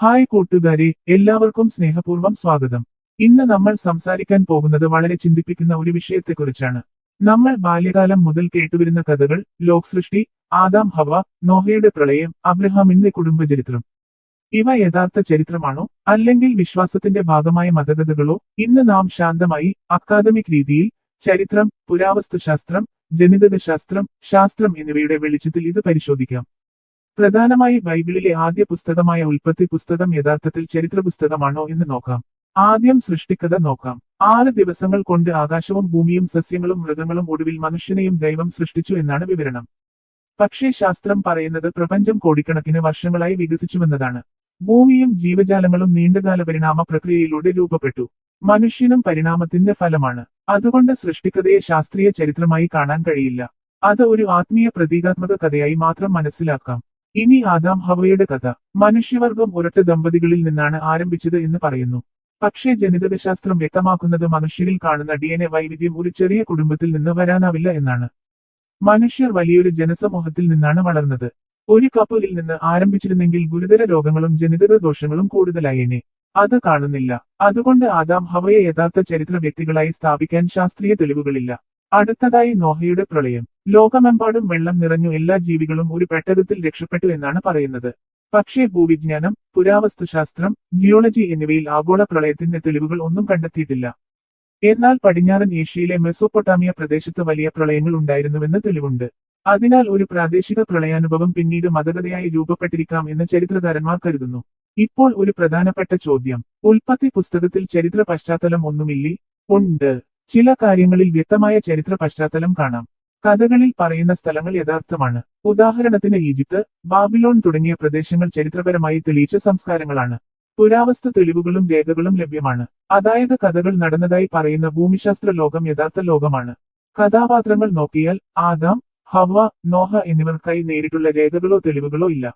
Hi കൂട്ടുകാരെ എല്ലാവർക്കും സ്നേഹപൂർവം സ്വാഗതം. ഇന്ന് നമ്മൾ സംസാരിക്കാൻ പോകുന്നത് വളരെ ചിന്തിപ്പിക്കുന്ന ഒരു വിഷയത്തെക്കുറിച്ചാണ്. നമ്മൾ ബാല്യകാലം മുതൽ കേട്ടുവരുന്ന കഥകൾ ലോക് സൃഷ്ടി ആദാം ഹവ നോഹയുടെ പ്രളയം അബ്രഹാമിന്റെ കുടുംബചരിത്രം. ഇവ യഥാർത്ഥ ചരിത്രമാണോ അല്ലെങ്കിൽ വിശ്വാസത്തിന്റെ ഭാഗമായ മതകഥകളോ ഇന്ന് നാം ശാന്തമായി അക്കാദമിക് രീതിയിൽ ചരിത്രം പുരാവസ്തുശാസ്ത്രം ജനിതകശാസ്ത്രം ശാസ്ത്രം എന്നിവയുടെ വെളിച്ചത്തിൽ ഇത് പരിശോധിക്കാം. പ്രധാനമായി ബൈബിളിലെ ആദ്യ പുസ്തകമായ ഉൽപ്പത്തി പുസ്തകം യഥാർത്ഥത്തിൽ ചരിത്ര പുസ്തകമാണോ എന്ന് നോക്കാം. ആദ്യം സൃഷ്ടിക്കഥ നോക്കാം. ആറ് ദിവസങ്ങൾ കൊണ്ട് ആകാശവും ഭൂമിയും സസ്യങ്ങളും മൃഗങ്ങളും ഒടുവിൽ മനുഷ്യനെയും ദൈവം സൃഷ്ടിച്ചു എന്നാണ് വിവരണം. പക്ഷേ ശാസ്ത്രം പറയുന്നത് പ്രപഞ്ചം കോടിക്കണക്കിന് വർഷങ്ങളായി വികസിച്ചുവെന്നതാണ്. ഭൂമിയും ജീവജാലങ്ങളും നീണ്ടകാല പരിണാമ പ്രക്രിയയിലൂടെ രൂപപ്പെട്ടു. മനുഷ്യനും പരിണാമത്തിന്റെ ഫലമാണ്. അതുകൊണ്ട് സൃഷ്ടിക്കഥയെ ശാസ്ത്രീയ ചരിത്രമായി കാണാൻ കഴിയില്ല. അത് ഒരു ആത്മീയ പ്രതീകാത്മക കഥയായി മാത്രം മനസ്സിലാക്കാം. ഇനി ആദാം ഹവയുടെ കഥ. മനുഷ്യവർഗം ഒരൊറ്റ ദമ്പതികളിൽ നിന്നാണ് ആരംഭിച്ചത് എന്ന് പറയുന്നു. പക്ഷേ ജനിതകശാസ്ത്രം വ്യക്തമാക്കുന്നത് മനുഷ്യരിൽ കാണുന്ന ഡി വൈവിധ്യം ഒരു ചെറിയ കുടുംബത്തിൽ നിന്ന് വരാനാവില്ല എന്നാണ്. മനുഷ്യർ വലിയൊരു ജനസമൂഹത്തിൽ നിന്നാണ് വളർന്നത്. ഒരു കപ്പലിൽ നിന്ന് ആരംഭിച്ചിരുന്നെങ്കിൽ ഗുരുതര രോഗങ്ങളും ജനിതക ദോഷങ്ങളും കൂടുതലായേനെ. അത് കാണുന്നില്ല. അതുകൊണ്ട് ആദാം ഹവയെ യഥാർത്ഥ ചരിത്ര വ്യക്തികളായി സ്ഥാപിക്കാൻ ശാസ്ത്രീയ തെളിവുകളില്ല. അടുത്തതായി നോഹയുടെ പ്രളയം. ലോകമെമ്പാടും വെള്ളം നിറഞ്ഞു എല്ലാ ജീവികളും ഒരു പെട്ടകത്തിൽ രക്ഷപ്പെട്ടു എന്നാണ് പറയുന്നത്. പക്ഷേ ഭൂവിജ്ഞാനം പുരാവസ്തുശാസ്ത്രം ജിയോളജി എന്നിവയിൽ ആഗോള പ്രളയത്തിന്റെ തെളിവുകൾ ഒന്നും കണ്ടെത്തിയിട്ടില്ല. എന്നാൽ പടിഞ്ഞാറൻ ഏഷ്യയിലെ മെസോപ്പൊട്ടാമിയ പ്രദേശത്ത് വലിയ പ്രളയങ്ങൾ ഉണ്ടായിരുന്നുവെന്ന് തെളിവുണ്ട്. അതിനാൽ ഒരു പ്രാദേശിക പ്രളയാനുഭവം പിന്നീട് മതകഥയായി രൂപപ്പെട്ടിരിക്കാം എന്ന് ചരിത്രകാരന്മാർ കരുതുന്നു. ഇപ്പോൾ ഒരു പ്രധാനപ്പെട്ട ചോദ്യം. ഉൽപ്പത്തി പുസ്തകത്തിൽ ചരിത്ര പശ്ചാത്തലം ഒന്നുമില്ലേ? ഉണ്ട്. ചില കാര്യങ്ങളിൽ വ്യക്തമായ ചരിത്ര പശ്ചാത്തലം കാണാം. കഥകളിൽ പറയുന്ന സ്ഥലങ്ങൾ യഥാർത്ഥമാണ്. ഉദാഹരണത്തിന് ഈജിപ്ത് ബാബിലോൺ തുടങ്ങിയ പ്രദേശങ്ങൾ ചരിത്രപരമായി തെളിയിച്ച സംസ്കാരങ്ങളാണ്. പുരാവസ്തു തെളിവുകളും രേഖകളും ലഭ്യമാണ്. അതായത് കഥകൾ നടന്നതായി പറയുന്ന ഭൂമിശാസ്ത്ര ലോകം യഥാർത്ഥ ലോകമാണ്. കഥാപാത്രങ്ങൾ നോക്കിയാൽ ആദാം ഹവ നോഹ എന്നിവർക്കായി നേരിട്ടുള്ള രേഖകളോ തെളിവുകളോ ഇല്ല.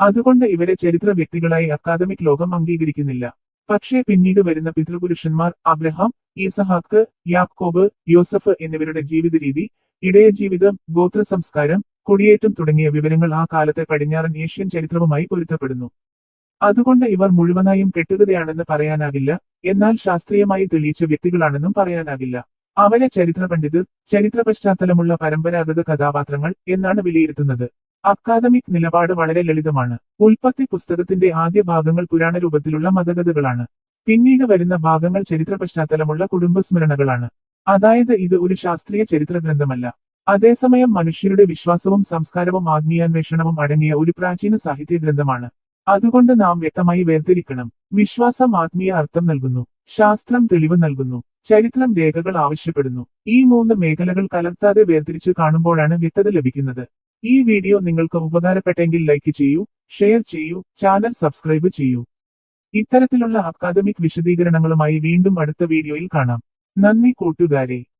അതുകൊണ്ട് ഇവരെ ചരിത്ര വ്യക്തികളായി അക്കാദമിക് ലോകം അംഗീകരിക്കുന്നില്ല. പക്ഷേ പിന്നീട് വരുന്ന പിതൃപുരുഷന്മാർ അബ്രഹാം ഈസഹാക്ക് യാക്കോബ് യോസഫ് എന്നിവരുടെ ജീവിത രീതി ഇടയ ജീവിതം ഗോത്ര സംസ്കാരം കുടിയേറ്റം തുടങ്ങിയ വിവരങ്ങൾ ആ കാലത്തെ പടിഞ്ഞാറൻ ഏഷ്യൻ ചരിത്രവുമായി പൊരുത്തപ്പെടുന്നു. അതുകൊണ്ട് ഇവർ മുഴുവനായും കെട്ടുകഥയാണെന്ന് പറയാനാകില്ല എന്നാൽ ശാസ്ത്രീയമായി തെളിയിച്ച വ്യക്തികളാണെന്നും പറയാനാകില്ല. അവരെ ചരിത്ര പണ്ഡിതർ ചരിത്ര പശ്ചാത്തലമുള്ള പരമ്പരാഗത കഥാപാത്രങ്ങൾ എന്നാണ് വിലയിരുത്തുന്നത്. അക്കാദമിക് നിലപാട് വളരെ ലളിതമാണ്. ഉൽപ്പത്തി പുസ്തകത്തിന്റെ ആദ്യ ഭാഗങ്ങൾ പുരാണ രൂപത്തിലുള്ള മതകഥകളാണ്. പിന്നീട് വരുന്ന ഭാഗങ്ങൾ ചരിത്ര പശ്ചാത്തലമുള്ള കുടുംബസ്മരണകളാണ്. അതായത് ഇത് ഒരു ശാസ്ത്രീയ ചരിത്ര ഗ്രന്ഥമല്ല അതേസമയം മനുഷ്യരുടെ വിശ്വാസവും സംസ്കാരവും ആത്മീയാന്വേഷണവും അടങ്ങിയ ഒരു പ്രാചീന സാഹിത്യ ഗ്രന്ഥമാണ് അതുകൊണ്ട് നാം വ്യക്തമായി വേർതിരിക്കണം. വിശ്വാസം ആത്മീയ അർത്ഥം നൽകുന്നു. ശാസ്ത്രം തെളിവ് നൽകുന്നു. ചരിത്രം രേഖകൾ ആവശ്യപ്പെടുന്നു. ഈ മൂന്ന് മേഖലകൾ കലർത്താതെ വേർതിരിച്ച് കാണുമ്പോഴാണ് വ്യക്തത ലഭിക്കുന്നത്. ഈ വീഡിയോ നിങ്ങൾക്ക് ഉപകാരപ്പെട്ടെങ്കിൽ ലൈക്ക് ചെയ്യൂ ഷെയർ ചെയ്യൂ ചാനൽ സബ്സ്ക്രൈബ് ചെയ്യൂ. ഇത്തരത്തിലുള്ള അക്കാദമിക് വിശദീകരണങ്ങളുമായി വീണ്ടും അടുത്ത വീഡിയോയിൽ കാണാം. നന്ദി കൂട്ടുകാരെ.